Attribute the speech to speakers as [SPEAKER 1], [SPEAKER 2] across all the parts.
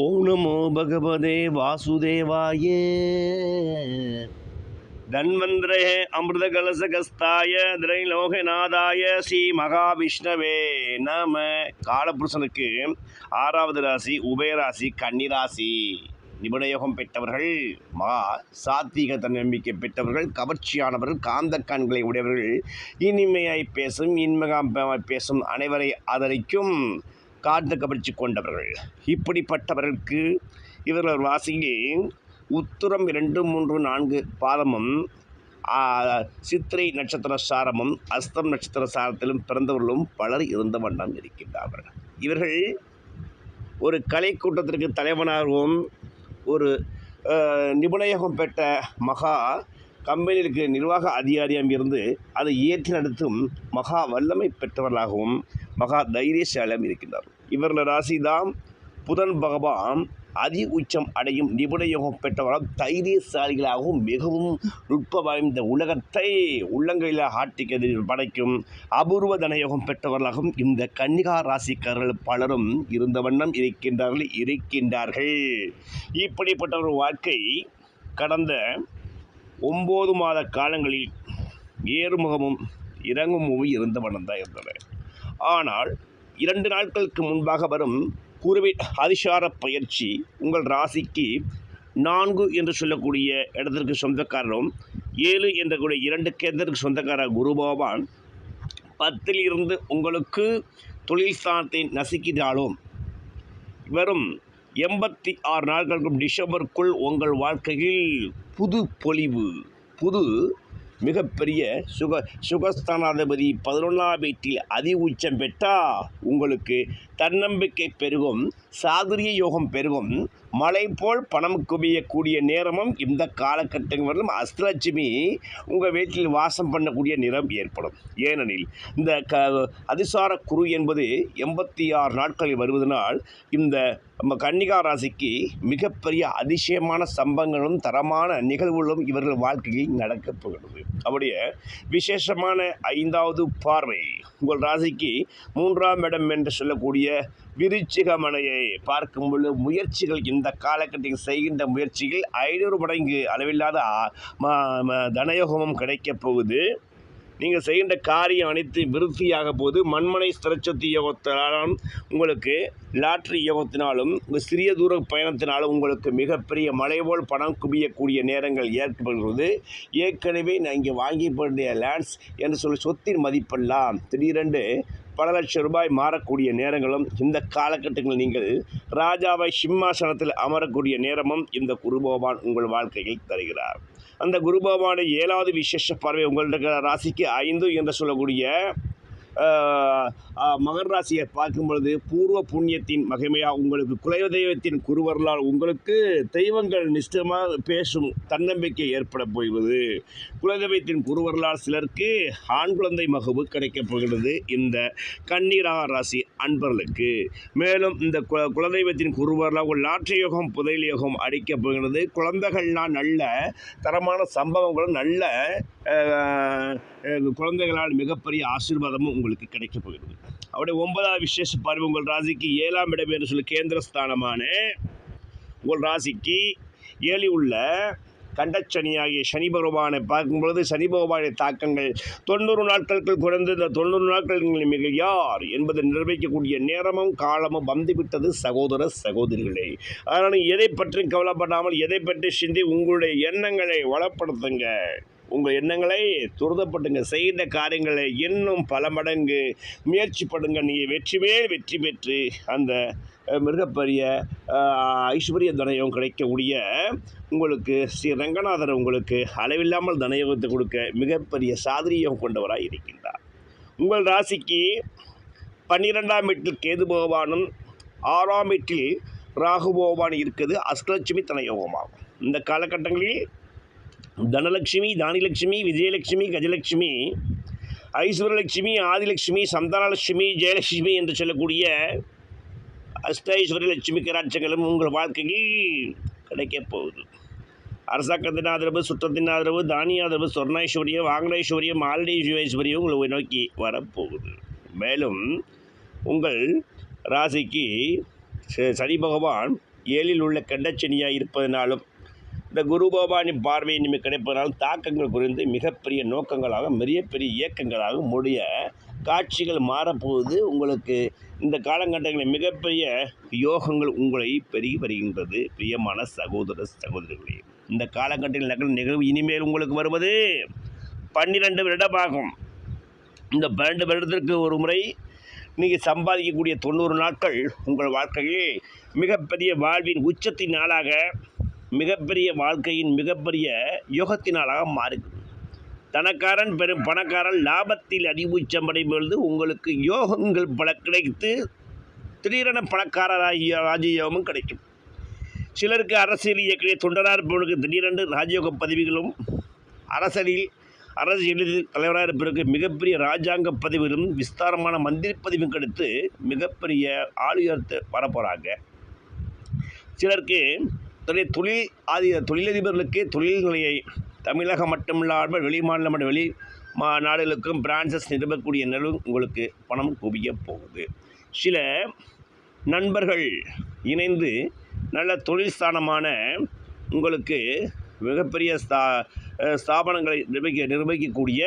[SPEAKER 1] ஓம் நமோ பகவதே வாசுதேவாய தன்வந்திரே அமிர்த கலசகஸ்தாய திரைலோகநாதாய ஸ்ரீ மகாவிஷ்ணவே நாம காலபுருஷனுக்கு ஆறாவது ராசி உபயராசி கன்னிராசி. நிபுணயோகம் பெற்றவர்கள் மகா சாத்வீக தன்னம்பிக்கை பெற்றவர்கள் கவர்ச்சியானவர்கள் காந்த கண்களை உடையவர்கள். இனிமையாய் பேசும் இன்மகாய் பேசும் அனைவரை ஆதரிக்கும் காந்த கவர்ச்சி கொண்டவர்கள் இப்படிப்பட்டவர்களுக்கு இவர்கள் வாசியே உத்திரம் இரண்டு மூன்று நான்கு பாதமும் சித்திரை நட்சத்திர சாரமும் அஸ்தம் நட்சத்திர சாரத்திலும் பிறந்தவர்களும் பலர் இருந்த வண்ணம் இருக்கின்றார்கள். இவர்கள் ஒரு கலை கூட்டத்திற்கு தலைவனாகவும் ஒரு நிபுணயகம் பெற்ற மகா கம்பெனிகளுக்கு நிர்வாக அதிகாரியாக இருந்து அதை ஏற்றி நடத்தும் மகா வல்லமை பெற்றவர்களாகவும் மகா தைரியசாலம் இருக்கின்றார். இவர்கள் ராசிதான் புதன் பகவான் அதி உச்சம் அடையும் நிபுணயோகம் பெற்றவரால் தைரியசாலிகளாகவும் மிகவும் நுட்ப வாய்ந்த உலகத்தை உள்ளங்கையில் ஆட்டிக்கது படைக்கும் அபூர்வ தனயோகம் பெற்றவர்களாகவும் இந்த கன்னிகா ராசிக்காரர்கள் பலரும் இருந்த வண்ணம் இருக்கின்றார்கள் இருக்கின்றார்கள். இப்படிப்பட்ட ஒரு வாழ்க்கை கடந்த ஒம்பது மாத காலங்களில் ஏறுமுகமும் இறங்குமும் இருந்த வண்ணம் தான் இருந்தன ஆனால் இரண்டு நாட்களுக்கு முன்பாக வரும் குருவி அதிசார பயிற்சி உங்கள் ராசிக்கு நான்கு என்று சொல்லக்கூடிய இடத்திற்கு சொந்தக்காரரும் ஏழு என்ற கூடிய இரண்டு கேந்திரத்துக்கு சொந்தக்காரர் குரு பகவான் பத்தில் இருந்து உங்களுக்கு தொழில் ஸ்தானத்தை நசுக்கினாலும் வெறும் எண்பத்தி ஆறு நாட்களுக்கும் டிசம்பருக்குள் உங்கள் வாழ்க்கையில் புது பொலிவு புது மிகப்பெரிய சுக சுகஸ்தானாதிபதி பதினொன்றாம் வீட்டில் அதி உச்சம் பெற்றால் உங்களுக்கு தன்னம்பிக்கை பெருகும் சாதுரிய யோகம் பெருகும். மலை போல் பணம் குவியக்கூடிய நேரமும் இந்த காலகட்டங்களிலும் அஷ்டலட்சுமி உங்கள் வீட்டில் வாசம் பண்ணக்கூடிய நிறம் ஏற்படும். ஏனெனில் இந்த க அதிசார குரு என்பது எண்பத்தி ஆறு நாட்களில் வருவதனால் இந்த நம்ம கன்னிகா ராசிக்கு மிகப்பெரிய அதிசயமான சம்பவங்களும் தரமான நிகழ்வுகளும் இவர்கள் வாழ்க்கையில் நடக்கப் போகிறது. அவருடைய விசேஷமான ஐந்தாவது பார்வை உங்கள் ராசிக்கு மூன்றாம் இடம் என்று சொல்லக்கூடிய விருச்சிக மனையை பார்க்கும் பொழுது முயற்சிகள் இந்த காலகட்டத்தில் செய்கின்ற முயற்சிகள் ஐநூறு மடங்கு அளவில்லாத ம- தனயோகமும் கிடைக்கப் போகுது. நீங்கள் செய்கின்ற காரியம் அனைத்து விருத்தியாக போது மண்மனை ஸ்திரச்சொத்து யோகத்தினாலும் உங்களுக்கு லாட்ரி யோகத்தினாலும் உங்கள் சிறிய தூர பயணத்தினாலும் உங்களுக்கு மிகப்பெரிய மலை போல் பணம் குவியக்கூடிய நேரங்கள் ஏற்படுகிறது. ஏற்கனவே நான் இங்கே வாங்கி போண்டிய லேண்ட்ஸ் என்று சொல்லி சொத்தின் மதிப்பெல்லாம் திடீரென்று பல லட்சம் ரூபாய் மாறக்கூடிய நேரங்களும் இந்த காலகட்டங்களில் நீங்கள் ராஜாவை சிம்மாசனத்தில் அமரக்கூடிய நேரமும் இந்த குரு பகவான் உங்கள் வாழ்க்கையில் தருகிறார். அந்த குரு பகவானை ஏழாவது விசேஷ பார்வை உங்களுடைய ராசிக்கு ஐந்து என்று சொல்லக்கூடிய மகர் ராசியை பார்க்கும் பொழுது பூர்வ புண்ணியத்தின் மகிமையாக உங்களுக்கு குலதெய்வத்தின் குருவர்களால் உங்களுக்கு தெய்வங்கள் நிச்சயமாக பேசும் தன்னம்பிக்கை ஏற்பட போய்வது. குலதெய்வத்தின் குருவர்களால் சிலருக்கு ஆண் குழந்தை மகவு கிடைக்கப் போகிறது. இந்த கன்னிரா ராசி அன்பர்களுக்கு. மேலும் இந்த கு- குலதெய்வத்தின் குருவர்களால் ஒரு லாட்ரி யோகம் புதையல் யோகம் அடிக்கப் போகிறது. குழந்தைகள்லாம் நல்ல தரமான சம்பவங்களும் நல்ல குழந்தைகளால் மிகப்பெரிய ஆசீர்வாதமும் உங்களுக்கு கிடைக்கப் போகிறது. அவருடைய ஒன்பதாவது விசேஷ பருவம் உங்கள் ராசிக்கு ஏழாம் இடம் என்று சொல்லி கேந்திரஸ்தானமான உங்கள் ராசிக்கு ஏழி உள்ள கண்டச்சனியாகிய சனி பகவானை பார்க்கும்பொழுது சனி பகவானுடைய தாக்கங்கள் தொண்ணூறு நாட்களுக்கு குறைந்து இந்த தொண்ணூறு நாட்கள் மிக யார் என்பதை நிர்வகிக்கக்கூடிய நேரமும் காலமும் வந்துவிட்டது சகோதர சகோதரிகளே. அதனால் எதை பற்றி கவலைப்படாமல் எதை பற்றி சிந்தி உங்களுடைய எண்ணங்களை வளப்படுத்துங்க. உங்கள் எண்ணங்களை துரிதப்படுங்க செய்த காரியங்களை இன்னும் பல மடங்கு முயற்சி படுங்க. நீங்கள் வெற்றி மேல் வெற்றி பெற்று அந்த மிகப்பெரிய ஐஸ்வர்ய தனயம் கிடைக்கக்கூடிய உங்களுக்கு ஸ்ரீ ரங்கநாதர் உங்களுக்கு அளவில்லாமல் தனயோகத்தை கொடுக்க மிகப்பெரிய சாதரியம் கொண்டவராக இருக்கின்றார். உங்கள் ராசிக்கு பன்னிரெண்டாம் வீட்டில் கேது பகவானும் ஆறாம் வீட்டில் ராகு பகவான் இருக்குது அஷ்டலட்சுமி தனயோகமாகும். இந்த காலகட்டங்களில் தனலட்சுமி தானிலட்சுமி விஜயலட்சுமி கஜலட்சுமி ஐஸ்வரலட்சுமி ஆதிலட்சுமி சந்தானலட்சுமி ஜெயலட்சுமி என்று சொல்லக்கூடிய அஷ்டைஸ்வரி லட்சுமி கராட்சங்களும் உங்கள் வாழ்க்கையில் கிடைக்கப் போகுது. அரசாங்கத்தின் ஆதரவு சுற்றத்தின் ஆதரவு தானிய ஆதரவு சொர்ணைஸ்வரியம் வாங்கனேஸ்வரியம் மால்டீஸ்வரியம் உங்களை நோக்கி வரப்போகுது. மேலும் உங்கள் ராசிக்கு ச- சனி பகவான் ஏழில் உள்ள கண்டச்சனியாக இருப்பதனாலும் இந்த குரு பகவானின் பார்வை நிமிடம் கிடைப்பதனால் தாக்கங்கள் குறைந்து மிகப்பெரிய நோக்கங்களாக மிகப்பெரிய இயக்கங்களாக முடிய காட்சிகள் மாறப்போகுது. உங்களுக்கு இந்த காலகட்டங்களில் மிகப்பெரிய யோகங்கள் உங்களை பெருகி வருகின்றது. பிரியமான சகோதர சகோதரிகளே இந்த காலகட்டத்தில் நகல் நிகழ்வு இனிமேல் உங்களுக்கு வருவது பன்னிரெண்டு வருடமாகும். இந்த பன்னெண்டு வருடத்திற்கு ஒரு முறை நீங்கள் சம்பாதிக்கக்கூடிய தொண்ணூறு நாட்கள் உங்கள் வாழ்க்கையில் மிகப்பெரிய வாழ்வின் உச்சத்தின் நாளாக மிகப்பெரிய வாழ்க்கையின் மிகப்பெரிய யோகத்தினாலாக மாறுது தனக்காரன் பெரும் பணக்காரன் லாபத்தில் அதிபூச்சம் பொழுது உங்களுக்கு யோகங்கள் பல கிடைத்து திடீரென பணக்காரராகிய ராஜயோகமும் கிடைக்கும். சிலருக்கு அரசியல் இயக்கிய தொண்டராக இருப்பவர்களுக்கு திடீரென்று ராஜயோக பதவிகளும் அரசியலில் அரசியலில் தலைவராக இருப்பவருக்கு மிகப்பெரிய ராஜாங்க பதவிகளும் விஸ்தாரமான மந்திரி பதவியும் கிடைத்து மிகப்பெரிய ஆளுயர்த்து வரப்போகிறாங்க சிலருக்கு தொழில் தொழில் ஆதி தொழிலதிபர்களுக்கு தொழில் நிலையை தமிழகம் மட்டுமில்லாமல் வெளி மாநிலம் மற்றும் வெளி மா நாடுகளுக்கும் பிரான்சஸ் நிறுவக்கூடிய நிலவு உங்களுக்கு பணம் குவிய போகுது. சில நண்பர்கள் இணைந்து நல்ல தொழில் ஸ்தானமான உங்களுக்கு மிகப்பெரிய ஸ்தா ஸ்தாபனங்களை நிர்வகிக்க நிர்வகிக்கக்கூடிய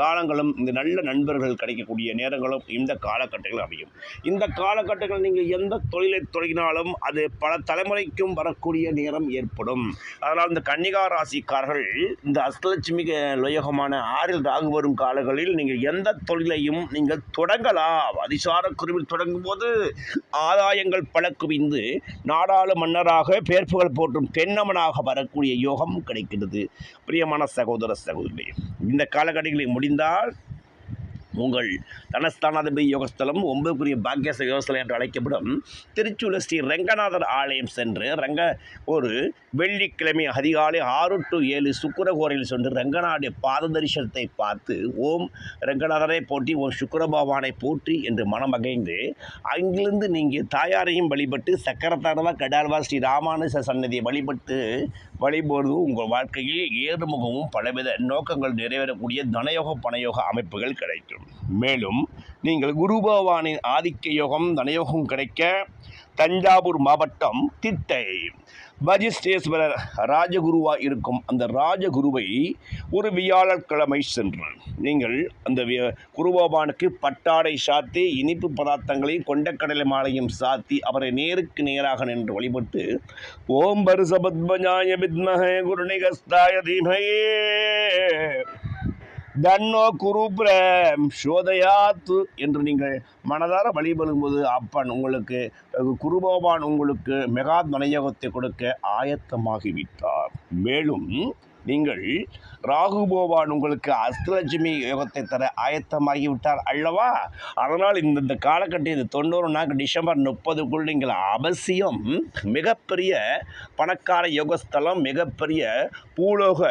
[SPEAKER 1] காலங்களும் இந்த நல்ல நண்பர்கள் கிடைக்கக்கூடிய நேரங்களும் இந்த காலகட்டங்கள் அமையும். இந்த காலகட்டங்கள் நீங்கள் எந்த தொழிலை தொடங்கினாலும் அது பல தலைமுறைக்கும் வரக்கூடிய நேரம் ஏற்படும். அதனால் இந்த கன்னிகா ராசிக்காரர்கள் இந்த அஷ்டலட்சுமி லோயகமான ஆறில் ராகு வரும் காலங்களில் நீங்கள் எந்த தொழிலையும் நீங்கள் தொடங்கலாம். அதிசார குருவில் தொடங்கும் போது ஆதாயங்கள் பல குவிந்து நாடாளு மன்னராக பேர்ப்புகள் போற்றும் தென்னமனாக வரக்கூடிய யோகம் கிடைக்கிறது பிரியமான சகோதர சகோதரி இந்த காலகட்டங்களில் முடிந்தால் உங்கள் தனஸ்தானாதிபதி யோகஸ்தலம் ஒன்பதுக்குரிய பாக்கியச யோகஸ்தலம் என்று அழைக்கப்படும் திருச்சூர் ஸ்ரீ ரங்கநாதர் ஆலயம் சென்று ரங்க ஒரு வெள்ளிக்கிழமை அதிகாலை ஆறு டு ஏழு சுக்கரகோரையில் சென்று ரங்கநாடைய பாத தரிசனத்தை பார்த்து ஓம் ரங்கநாதரை போற்றி ஓம் சுக்கர பகவானை போற்றி என்று மனமகைந்து அங்கிருந்து நீங்கள் தாயாரையும் வழிபட்டு சக்கரத்தாரவா கடால்வா ஸ்ரீ ராமானுஜ சன்னதியை வழிபட்டு வழிபோது உங்கள் வாழ்க்கையில் ஏறுமுகமும் பலவித நோக்கங்கள் நிறைவேறக்கூடிய தனயோக பணயோக அமைப்புகள் கிடைக்கும். மேலும் நீங்கள் குரு பகவானின் ஆதிக்க யோகம் தனயோகம் கிடைக்க தஞ்சாவூர் மாவட்டம் திட்டை. வஜிஷ்டேஸ்வரர் ராஜகுருவாக இருக்கும் அந்த ராஜகுருவை ஒரு வியாழக்கிழமை சென்று நீங்கள் அந்த குருபவானுக்கு பட்டாடை சாத்தி இனிப்பு பதார்த்தங்களையும் கொண்டக்கடலை மாலையும் சாத்தி அவரை நேருக்கு நேராக நின்று வழிபட்டு ஓம் பருசபத்மஜாய வித்மஹே குருணிகஸ்தாய தீமையே தன்னோ குருபிரம் சோதயாத்து என்று நீங்கள் மனதார வழிபடும்போது அப்பன் உங்களுக்கு குருபகவான் உங்களுக்கு மெகா நனையகத்தை கொடுக்க ஆயத்தமாகிவிட்டார். மேலும் நீங்கள் ராகு பகவான் உங்களுக்கு அஷ்டலட்சுமி யோகத்தை தர ஆயத்தமாகிவிட்டார் அல்லவா? அதனால் இந்த இந்த காலகட்டம் இது தொண்ணூறு நாள் டிசம்பர் முப்பதுக்குள் நீங்கள் அவசியம் மிகப்பெரிய பணக்கார யோகஸ்தலம் மிகப்பெரிய பூலோக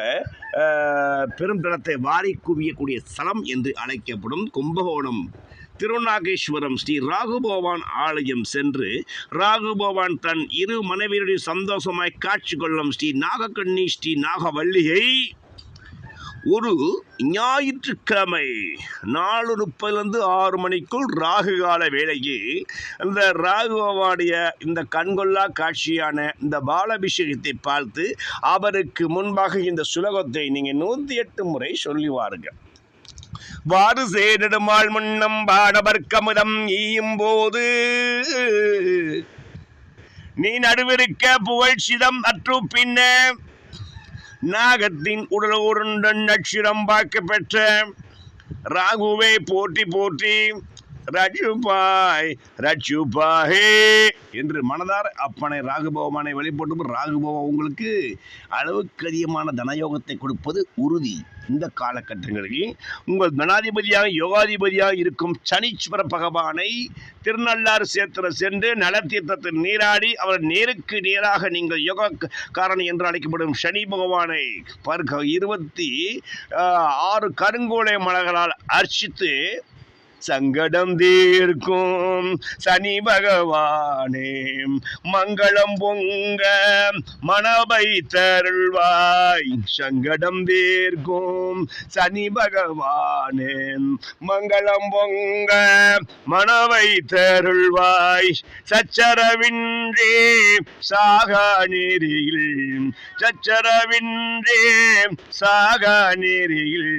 [SPEAKER 1] பெரும் தளத்தை வாரி குவியக்கூடிய ஸ்தலம் என்று அழைக்கப்படும் கும்பகோணம் திருநாகேஸ்வரம் ஸ்ரீ ராகுபவான் ஆலயம் சென்று ராகுபவான் தன் இரு மனைவியருடைய சந்தோஷமாய் காட்சி கொள்ளும் ஸ்ரீ நாகக்கண்ணி ஸ்ரீ நாகவல்லியை ஒரு ஞாயிற்றுக்கிழமை நாலு முப்பதுலேருந்து ஆறு மணிக்குள் ராகு கால வேளையில் இந்த ராகுவாடைய இந்த கண்கொள்ளா காட்சியான இந்த பாலாபிஷேகத்தை பார்த்து அவருக்கு முன்பாக இந்த சுலகத்தை நீங்கள் நூற்றி எட்டு முறை சொல்லி வாருங்கள் வாறு சேரிடுமாள் முன்னம் பாடவர்க்கமுதம் ஈயும் போது. நீ நடுவிருக்க புகழ்ச்சிதம் அற்று பின்ன. நாகத்தின் உடலோருண்டன் நட்சிரம் பார்க்க பெற்ற. ராகுவை போற்றி போற்றி ரஜுபாய் ரஜுபாயே என்று மனதார் அப்பனை ராகுபவமானை வெளிப்பட்டு ராகுபவம் உங்களுக்கு அளவுக்கு அதிகமான தனயோகத்தை கொடுப்பது உறுதி. இந்த காலகட்டங்களில் உங்கள் தனாதிபதியாக யோகாதிபதியாக இருக்கும் சனீஸ்வர பகவானை திருநள்ளாறு சேத்திர சென்று நலத்தீர்த்தத்தில் நீராடி அவர் நேருக்கு நேராக நீங்கள் யோகா காரணி என்று அழைக்கப்படும் சனி பகவானை பார்க்க இருபத்தி ஆறு கருங்கோலை மலர்களால் அர்ச்சித்து சங்கடம் தீர்க்கும். சனி பகவானே மங்களம் பொங்க மனபை தருள்வாய். சங்கடம் தீர்க்கும். சனி பகவானே மங்களம் பொங்க மனவை தருள்வாய். சச்சரவின்றி சாகா நெறியில் சச்சரவின்றி சாகா நெறியில்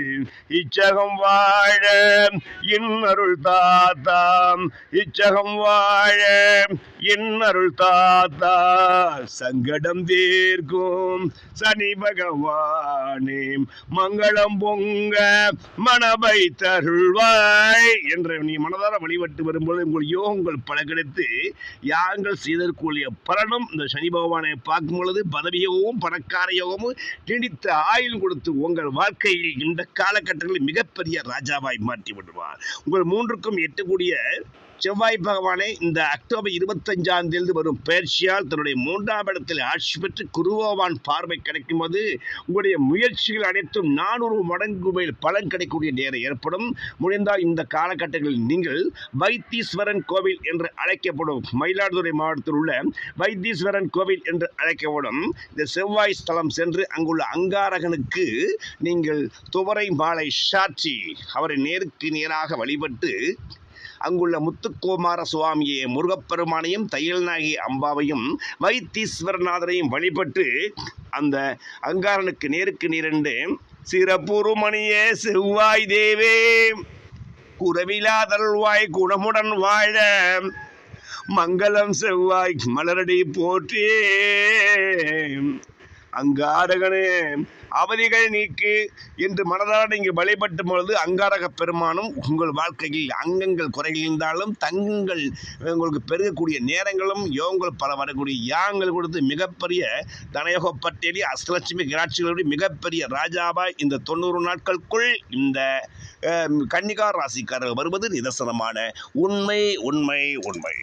[SPEAKER 1] இச்சகம் வாழ இன்னருள் தாத்தாம் இச்சகம் வாழ இன்னருள் தாத்தா. சங்கடம் தீர்க்கும் சனி பகவானே மங்களம் பொங்க மனவை தருள்வாய் என்ற நீ மனதார வழிபட்டு வரும்போது உங்கள் யோகங்கள் பல கிடைத்து யாங்கள் செய்தற்குரிய பலனும் இந்த சனி பகவானை பார்க்கும் பொழுது பதவி யோகமும் பணக்கார யோகமும் நீடித்த ஆயுள் கொடுத்து உங்கள் வாழ்க்கையில் இந்த காலகட்டங்களில் மிகப்பெரிய ராஜாவாய் மாற்றி விடுவார். உங்கள் மூன்றுக்கும் எட்டக்கூடிய செவ்வாய் பகவானை இந்த அக்டோபர் இருபத்தஞ்சாம் தேதி வரும் பயிற்சியால் தன்னுடைய மூன்றாம் இடத்தில் ஆட்சி பெற்று குருவோவான் பார்வை கிடைக்கும் போது உங்களுடைய முயற்சிகள் அனைத்தும் நானூறு மடங்கு மேல் பலன் கிடைக்கக்கூடிய நேரம் ஏற்படும். முடிந்தால் இந்த காலகட்டங்களில் நீங்கள் வைத்தீஸ்வரன் கோவில் என்று அழைக்கப்படும் மயிலாடுதுறை மாவட்டத்தில் உள்ள வைத்தீஸ்வரன் கோவில் என்று அழைக்கப்படும் இந்த செவ்வாய் ஸ்தலம் சென்று அங்குள்ள அங்காரகனுக்கு நீங்கள் துவரை மாலை சாட்சி அவரை நேருக்கு நேராக வழிபட்டு அங்குள்ள முத்துக்குமார சுவாமியை முருகப்பெருமானையும் தையல்நாயகி அம்பாவையும் வைத்தீஸ்வரநாதரையும் வழிபட்டு அந்த அங்காரனுக்கு நேருக்கு நேரண்டு சிறப்புருமணியே செவ்வாய் தேவே குறவிலாதல்வாய் குணமுடன் வாழ மங்களம் செவ்வாய் மலரடி போற்றே அங்காரகனே அவதிகள் நீக்கு என்று மனதார நீங்கள் வழிபட்டும் பொழுது அங்காரக பெருமானும் உங்கள் வாழ்க்கையில் அங்கங்கள் குறைகின்றாலும் தங்கங்கள் உங்களுக்கு பெருகக்கூடிய நேரங்களும் யோகங்கள் பல வரக்கூடிய யாங்கள் கொடுத்து மிகப்பெரிய தனயோக பட்டியலி அஷ்டலட்சுமி கிராட்சிகளுடைய மிகப்பெரிய ராஜாவாய் இந்த தொண்ணூறு நாட்களுக்குள் இந்த கன்னிகார் கன்னிகா ராசிக்காரர் வருவது நிதர்சனமான உண்மை உண்மை உண்மை.